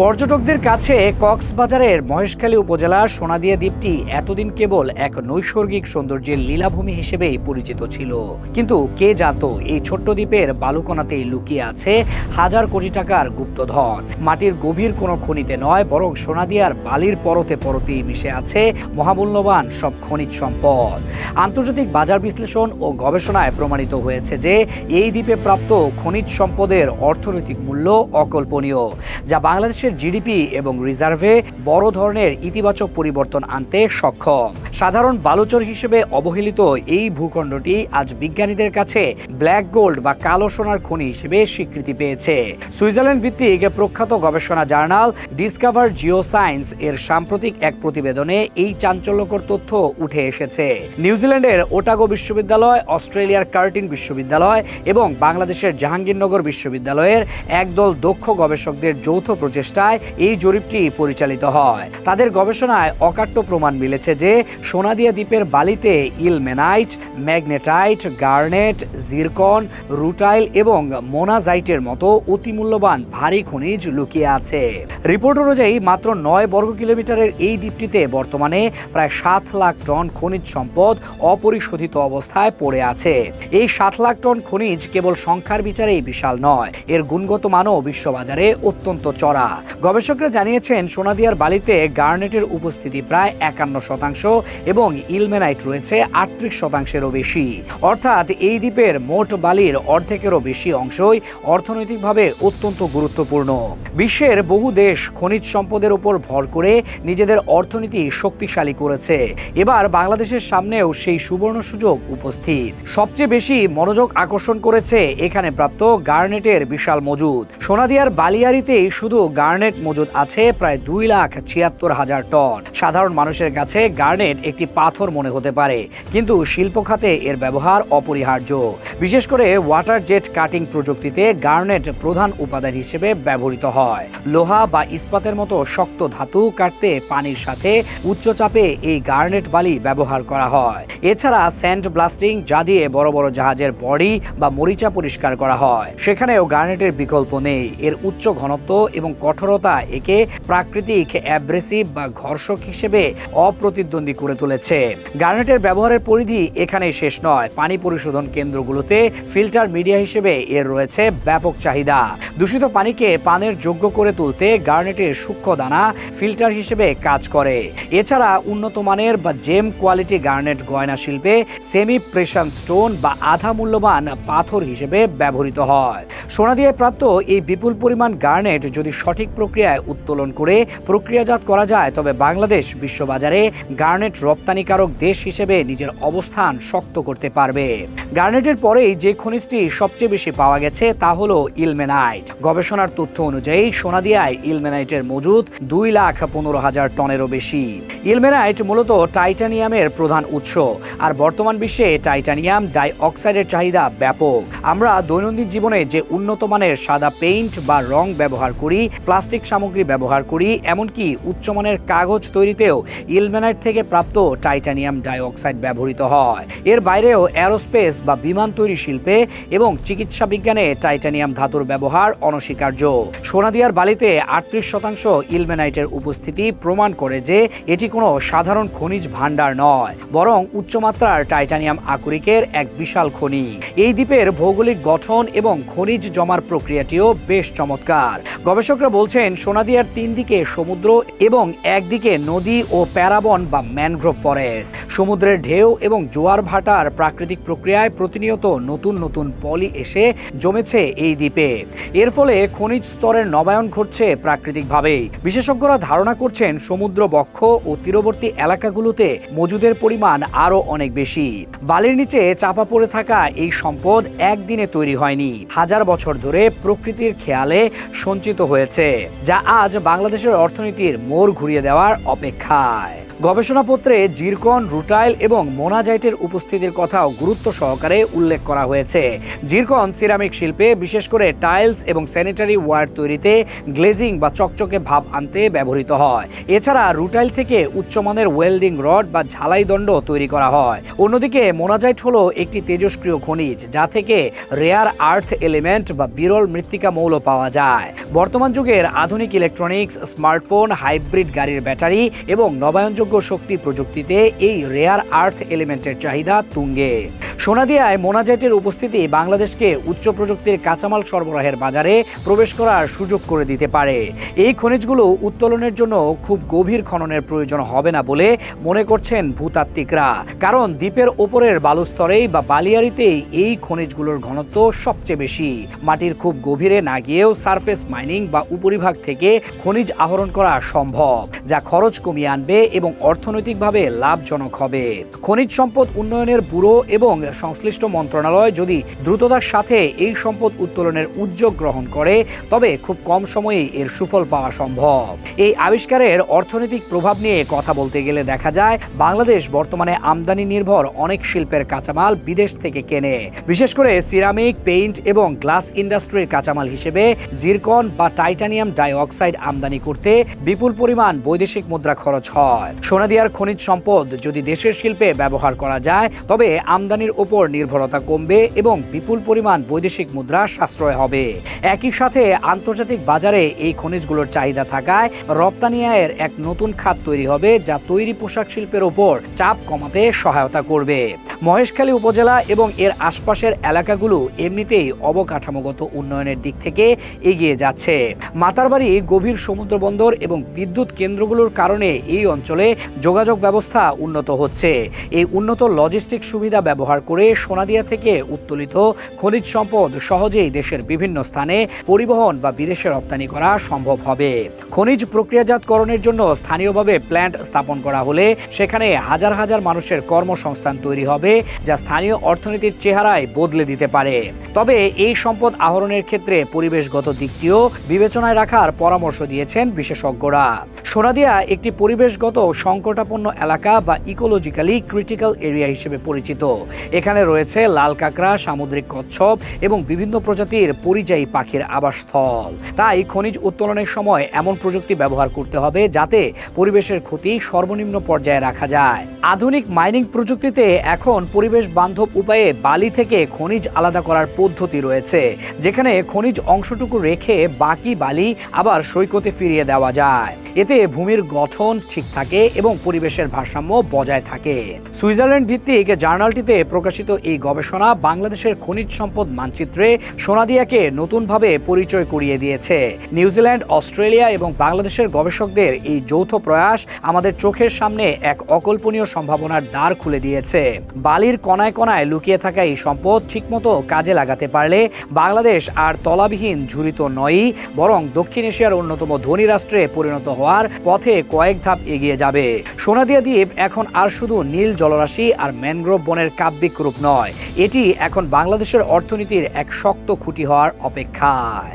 পর্যটকদের কাছে কক্সবাজারের মহেশখালী উপজেলার সোনাদিয়া দ্বীপটি এতদিন কেবল এক নৈসর্গিক সৌন্দর্যের লীলাভূমি হিসেবেই পরিচিত ছিল। কিন্তু কে জানতো এই ছোট্ট দ্বীপের বালুকণাতেই লুকিয়ে আছে হাজার কোটি টাকার গুপ্তধন। মাটির গভীর কোনো খনিতে নয়, বরং সোনাদিয়ার বালির পরতে পরতেই মিশে আছে মহামূল্যবান সব খনিজ সম্পদ। আন্তর্জাতিক বাজার বিশ্লেষণ ও গবেষণায় প্রমাণিত হয়েছে যে, এই দ্বীপে প্রাপ্ত খনিজ সম্পদের অর্থনৈতিক মূল্য অকল্পনীয়, যা বাংলাদেশের জিডিপি এবং রিজার্ভে বড় ধরনের ইতিবাচক পরিবর্তন আনতে সক্ষম। সাধারণ বালুচর হিসেবে অবহেলিত এই ভূখণ্ডটি আজ বিজ্ঞানীদের কাছে ব্ল্যাক গোল্ড বা কালো সোনার খনি হিসেবে স্বীকৃতি পেয়েছে। সুইজারল্যান্ড ভিত্তিক প্রখ্যাত গবেষণা জার্নাল ডিসকভার জিও সায়েন্স এর সাম্প্রতিক এক প্রতিবেদনে এই চাঞ্চল্যকর তথ্য উঠে এসেছে। নিউজিল্যান্ডের ওটাগো বিশ্ববিদ্যালয়, অস্ট্রেলিয়ার কার্টিন বিশ্ববিদ্যালয় এবং বাংলাদেশের জাহাঙ্গীরনগর বিশ্ববিদ্যালয়ের একদল দক্ষ গবেষকদের যৌথ প্রচেষ্টায় এই জরিপটি পরিচালিত হয়। তাদের গবেষণায় অকাট্য প্রমাণ মিলেছে যে সোনাদিয়া দ্বীপের বালিতে ilmenite, magnetite, garnet, zircon, rutile এবং মোনাজাইটের মতো অতি মূল্যবান ভারী খনিজ লুকিয়ে আছে। রিপোর্ট অনুযায়ী মাত্র নয় বর্গ কিলোমিটারের এই দ্বীপটিতে বর্তমানে প্রায় সাত লাখ টন খনিজ সম্পদ অপরিশোধিত অবস্থায় পড়ে আছে। এই সাত লাখ টন খনিজ কেবল সংখ্যার বিচারেই বিশাল নয়, এর গুণগত মানও বিশ্ববাজারে অত্যন্ত চড়া। গবেষকরা জানিয়েছেন, সোনাদিয়ার বালিতে গার্নেটের উপস্থিতি প্রায় একান্ন শতাংশ এবং ইলমেনাইট রয়েছে আটত্রিশ শতাংশেরও বেশি। অর্থাৎ এই দ্বীপের মোট বালির অর্ধেকেরও বেশি অংশই অর্থনৈতিকভাবে অত্যন্ত গুরুত্বপূর্ণ। বিশ্বের বহু দেশ খনিজ সম্পদের উপর ভর করে নিজেদের অর্থনীতি শক্তিশালী করেছে। এবার বাংলাদেশের সামনেও সেই সুবর্ণ সুযোগ উপস্থিত। সবচেয়ে বেশি মনোযোগ আকর্ষণ করেছে এখানে প্রাপ্ত গার্নেটের বিশাল মজুদ। সোনাদিয়ার বালিয়ারিতেই শুধু গার্নেট মজুদ আছে প্রায় দুই লাখ ছিয়াত্তর হাজার টন। সাধারণ মানুষের কাছে গার্নেট একটি পাথর মনে হতে পারে, কিন্তু শিল্প খাতে এর ব্যবহার অপরিহার্য। বিশেষ করে ওয়াটার জেট কাটিং প্রযুক্তিতে গার্নেট প্রধান উপাদান হিসেবে ব্যবহৃত হয়। লোহা বা ইস্পাতের মতো শক্ত ধাতু কাটতে পানির সাথে উচ্চ চাপে এই গার্নেট বালি ব্যবহার করা হয়। এছাড়া স্যান্ড ব্লাস্টিং যা দিয়ে বড় বড় জাহাজের বডি বা মরিচা পরিষ্কার করা হয়। সেখানেও গার্নেটের বিকল্প নেই। এর উচ্চ ঘনত্ব এবং কঠোরতা একে প্রাকৃতিক অ্যাব্রেসিভ বা ঘর্ষক হিসেবে অপ্রতিদ্বন্দ্বী করে তুলেছে। গার্নেটের ব্যবহারের পরিধি এখানে শেষ নয়। পানি পরিশোধন কেন্দ্রগুলোতে ফিল্টার মিডিয়া হিসেবে এর রয়েছে ব্যাপক চাহিদা। দূষিত পানিকে পানের যোগ্য করে তুলতে গার্নেটের সূক্ষ্ম দানা ফিল্টার হিসেবে কাজ করে। এছাড়া উন্নত মানের বা জেম কোয়ালিটি গার্নেট গয়না শিল্পে সেমি প্রেশন স্টোন বা আধা মূল্যবান পাথর হিসেবে ব্যবহৃত হয়। সোনা দিয়ে প্রাপ্ত এই বিপুল পরিমাণ গার্নেট যদি সঠিক প্রক্রিয়ায় উত্তোলন করে প্রক্রিয়াজাত করা যায়। তবে বাংলাদেশ বিশ্ববাজারে গার্নেট রপ্তানিকারক দেশ হিসেবে নিজের অবস্থান শক্ত করতে পারবে। গার্নেটের পরেই যে খনিজটি সবচেয়ে বেশি পাওয়া গেছে তা হলো ইলমেনাইট। গবেষণার তথ্য অনুযায়ী সোনাদিয়ায় ইলমেনাইটের মজুদ দুই লাখ পনেরো হাজার টনেরও বেশি। ইলমেনাইট মূলত টাইটানিয়ামের প্রধান উৎস, আর বর্তমান বিশ্বে টাইটানিয়াম ডাই অক্সাইডের চাহিদা ব্যাপক। আমরা দৈনন্দিন জীবনে যে উন্নত মানের সাদা পেইন্ট বা রং ব্যবহার করি প্লাস্টিক সামগ্রী ব্যবহার করি, এমনকি উচ্চমানের কাগজ তৈরিতেও ইলমেনাইট থেকে প্রাপ্ত টাইটানিয়াম ডাই অক্সাইড ব্যবহৃত হয়। এর বাইরেও অ্যারোস্পেস বা বিমান তৈরি শিল্পে এবং চিকিৎসা বিজ্ঞানে টাইটানিয়াম ধাতুর ব্যবহার অনস্বীকার্য। সোনাদিয়ার বালিতে আটত্রিশ শতাংশ ইলমেনাইটের উপস্থিতি প্রমাণ করে যে এটি কোনো সাধারণ খনিজ ভাণ্ডার নয়, বরং উচ্চমাত্রার টাইটানিয়াম আকরিকের এক বিশাল খনি। এই দ্বীপের ভৌগোলিক গঠন এবং খনিজ জমার প্রক্রিয়াটিও বেশ চমৎকার। গবেষকরা বলছেন, সোনাদিয়ার তিন দিকে সমুদ্র এবং একদিকে নদী ও প্যারাবন বা ম্যানগ্রোভ ফরেস্ট। সমুদ্রের ঢেউ এবং জোয়ার ভাটার প্রাকৃতিক প্রক্রিয়ায় প্রতিনিয়ত নতুন নতুন পলি এসে জমেছে এই দ্বীপে। এর ফলে খনিজ স্তরের নবায়ন ঘটছে প্রাকৃতিকভাবেই। বিশেষজ্ঞরা ধারণা করছেন, সমুদ্র বক্ষ ও তীরবর্তী এলাকাগুলোতে মজুদের পরিমাণ আরও অনেক বেশি। বালির নিচে চাপা পড়ে থাকা এই সম্পদ একদিনে তৈরি হয়নি। হাজার বছর ধরে প্রকৃতির খেয়ালে সঞ্চিত হয়েছে। যা আজ বাংলাদেশের অর্থনীতির মোড় ঘুরিয়ে দেওয়ার অপেক্ষায়। গবেষণাপত্রে জিরকন, রুটাইল এবং মোনাজাইটের উপস্থিতির কথাও গুরুত্ব সহকারে উল্লেখ করা হয়েছে। জিরকন সিরামিক শিল্পে বিশেষ করে টাইলস এবং স্যানিটারি ওয়ার তৈরিতে গ্লেজিং বা চকচকে ভাব আনতে ব্যবহৃত হয়। এছাড়া রুটাইল থেকে উচ্চমানের ওয়েল্ডিং রড বা ঝালাই দণ্ড তৈরি করা হয়। অন্যদিকে মোনাজাইট হলো একটি তেজস্ক্রিয় খনিজ, যা থেকে রেয়ার আর্থ এলিমেন্ট বা বিরল মৃত্তিকা মৌল পাওয়া যায়। বর্তমান যুগের আধুনিক ইলেকট্রনিক্স, স্মার্টফোন, হাইব্রিড গাড়ির ব্যাটারি এবং নবায়নযোগ্য শক্তি প্রযুক্তিতে এই রেয়ার আর্থ এলিমেন্টের চাহিদা তুঙ্গে। সোনাদিয়ায় মোনাজাইটের উপস্থিতি বাংলাদেশকে উচ্চ প্রযুক্তির কাঁচামাল সরবরাহের বাজারে প্রবেশ করার সুযোগ করে দিতে পারে। এই খনিজগুলো উত্তোলনের জন্য খুব গভীর খননের প্রয়োজন হবে না বলে মনে করছেন ভূতাত্ত্বিকরা। কারণ দ্বীপের ওপরের বালুস্তরেই বা বালিয়ারিতেই এই খনিজগুলোর ঘনত্ব সবচেয়ে বেশি। মাটির খুব গভীরে না গিয়েও সারফেস মাইনিং বা উপরিভাগ থেকে খনিজ আহরণ করা সম্ভব, যা খরচ কমিয়ে আনবে এবং অর্থনৈতিকভাবে লাভজনক হবে। খনিজ সম্পদ উন্নয়নের ব্যুরো এবং সংশ্লিষ্ট মন্ত্রণালয় যদি দ্রুততার সাথে এই সম্পদ উত্তোলনের উদ্যোগ গ্রহণ করে, তবে খুব কম সময়ে এর সুফল পাওয়া সম্ভব। এই আবিষ্কারের অর্থনৈতিক প্রভাব নিয়ে কথা বলতে গেলে দেখা যায়, বাংলাদেশ বর্তমানে আমদানি নির্ভর অনেক শিল্পের কাঁচামাল বিদেশ থেকে কেনে। বিশেষ করে সিরামিক, পেইন্ট এবং গ্লাস ইন্ডাস্ট্রির কাঁচামাল হিসেবে জিরকন বা টাইটানিয়াম ডাইঅক্সাইড আমদানি করতে বিপুল পরিমাণ বৈদেশিক মুদ্রা খরচ হয়। সোনাদিয়ার খনিজ সম্পদ যদি দেশের শিল্পে ব্যবহার করা যায়, তবে আমদানির ওপর নির্ভরতা কমবে এবং বিপুল পরিমাণ বৈদেশিক মুদ্রা সাশ্রয় হবে। একই সাথে আন্তর্জাতিক বাজারে এই খনিজগুলোর চাহিদা থাকায় রপ্তানি আয়ের এক নতুন খাত তৈরি হবে, যা তৈরি পোশাক শিল্পের ওপর চাপ কমাতে সহায়তা করবে। মহেশখালী উপজেলা এবং এর আশপাশের এলাকাগুলো এমনিতেই অবকাঠামোগত উন্নয়নের দিক থেকে এগিয়ে যাচ্ছে। মাতারবাড়ি গভীর সমুদ্র বন্দর এবং বিদ্যুৎ কেন্দ্রগুলোর কারণে এই অঞ্চলে যোগাযোগ ব্যবস্থা উন্নত হচ্ছে। এই উন্নত লজিস্টিক সুবিধা ব্যবহার করে সোনাদিয়া থেকে উত্তোলিত খনিজ সম্পদ সহজেই দেশের বিভিন্ন স্থানে পরিবহন বা বিদেশে রপ্তানি করা সম্ভব হবে। খনিজ প্রক্রিয়াজাতকরণের জন্য স্থানীয়ভাবে প্ল্যান্ট স্থাপন করা হলে সেখানে হাজার হাজার মানুষের কর্মসংস্থান তৈরি হবে, যা স্থানীয় অর্থনীতির চেহারায় বদলে দিতে পারে। তবে এই সম্পদ আহরণের ক্ষেত্রে পরিবেশগত দিকটিও বিবেচনায় রাখার পরামর্শ দিয়েছেন বিশেষজ্ঞরা। সোনাদিয়া একটি পরিবেশগত সংকটাপন্ন এলাকা বা ইকোলজিক্যালি ক্রিটিক্যাল এরিয়া হিসেবে পরিচিত। এখানে রয়েছে লাল কাঁকড়া, সামুদ্রিক কচ্ছপ এবং বিভিন্ন প্রজাতির পরিযায়ী পাখির আবাসস্থল। তাই খনিজ উত্তোলনের সময় এমন প্রযুক্তি ব্যবহার করতে হবে যাতে পরিবেশের ক্ষতি সর্বনিম্ন পর্যায়ে রাখা যায়। আধুনিক মাইনিং প্রযুক্তিতে এখন পরিবেশ বান্ধব উপায়ে বালি থেকে খনিজ আলাদা করার পদ্ধতি রয়েছে, যেখানে খনিজ অংশটুকু রেখে বাকি বালি আবার সৈকতে ফিরিয়ে দেওয়া যায়। এতে ভূমির গঠন ঠিক থাকে এবং পরিবেশের ভারসাম্য বজায় থাকে। সুইজারল্যান্ড ভিত্তিক জার্নালটিতে প্রকাশিত এই গবেষণা বাংলাদেশের খনিজ সম্পদ মানচিত্রে সোনাদিয়াকে নতুনভাবে পরিচয় করিয়ে দিয়েছে। নিউজিল্যান্ড, অস্ট্রেলিয়া এবং বাংলাদেশের গবেষকদের এই যৌথ প্রয়াস আমাদের চোখের সামনে এক অকল্পনীয় সম্ভাবনার দ্বার খুলে দিয়েছে। বালির কণায় কণায় লুকিয়ে থাকা এই সম্পদ ঠিকমতো কাজে লাগাতে পারলে বাংলাদেশ আর তলাবিহীন ঝুরিত নয়ই, বরং দক্ষিণ এশিয়ার অন্যতম ধনী রাষ্ট্রে পরিণত হওয়ার পথে কয়েক ধাপ এগিয়ে যাবে। সোনাদিয়া দ্বীপ এখন আর শুধু নীল জলরাশি আর ম্যানগ্রোভ বনের কাব্যিক রূপ নয়, এটি এখন বাংলাদেশের অর্থনীতির এক শক্ত খুঁটি হওয়ার অপেক্ষায়।